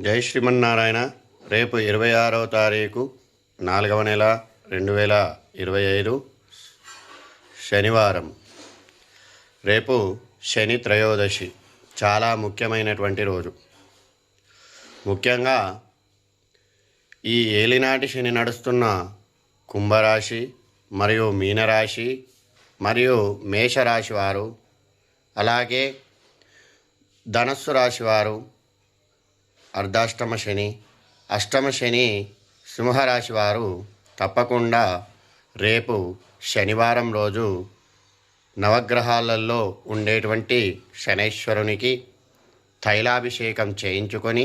జై శ్రీమన్నారాయణ. రేపు ఇరవై ఆరవ తారీఖు నాలుగవ నెల రెండు వేల ఇరవై ఐదు శనివారం. రేపు శని త్రయోదశి చాలా ముఖ్యమైనటువంటి రోజు. ముఖ్యంగా ఈ ఏలినాటి శని నడుస్తున్న కుంభరాశి మరియు మీనరాశి మరియు మేషరాశి వారు అలాగే ధనస్సు రాశి వారు అర్ధాష్టమ శని అష్టమ శని సింహరాశి వారు తప్పకుండా రేపు శనివారం రోజు నవగ్రహాలలో ఉండేటువంటి శనైశ్వరునికి తైలాభిషేకం చేయించుకొని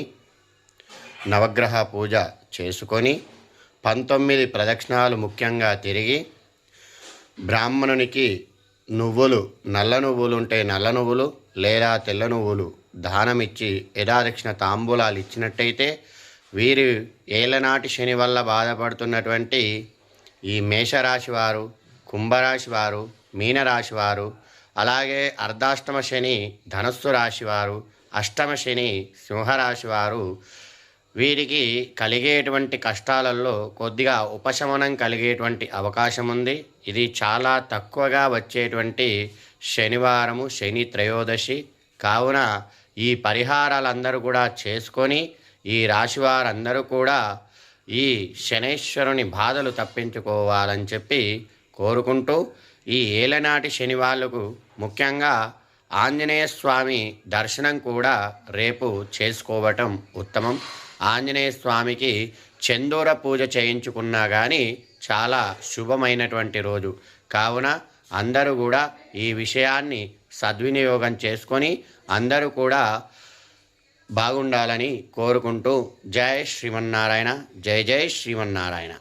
నవగ్రహ పూజ చేసుకొని పంతొమ్మిది ప్రదక్షిణాలు ముఖ్యంగా తిరిగి బ్రాహ్మణునికి నువ్వులు నల్ల నువ్వులు ఉంటే నల్ల నువ్వులు లేదా తెల్ల నువ్వులు దానమిచ్చి యథాదక్షిణ తాంబూలాలు ఇచ్చినట్టయితే వీరు ఏలనాటి శని వల్ల బాధపడుతున్నటువంటి ఈ మేషరాశి వారు కుంభరాశి వారు మీనరాశి వారు అలాగే అర్ధాష్టమ శని ధనస్సు రాశి వారు అష్టమ శని సింహరాశి వారు వీరికి కలిగేటువంటి కష్టాలలో కొద్దిగా ఉపశమనం కలిగేటువంటి అవకాశం ఉంది ఇది చాలా తక్కువగా వచ్చేటువంటి శనివారము శని త్రయోదశి. కావున ఈ పరిహారాలందరూ కూడా చేసుకొని ఈ రాశి వారందరూ కూడా ఈ శనేశ్వరుని బాధలు తప్పించుకోవాలని చెప్పి కోరుకుంటూ ఈ ఏలనాటి శని వాళ్ళకు ముఖ్యంగా ఆంజనేయ స్వామి దర్శనం కూడా రేపు చేసుకోవటం ఉత్తమం. ఆంజనేయ స్వామికి చందూర పూజ చేయించుకున్నా కానీ చాలా శుభమైనటువంటి రోజు. కావున అందరూ కూడా ఈ విషయాన్ని సద్వినియోగం చేసుకొని అందరూ కూడా బాగుండాలని కోరుకుంటూ జై శ్రీమన్నారాయణ జై జై శ్రీమన్నారాయణ.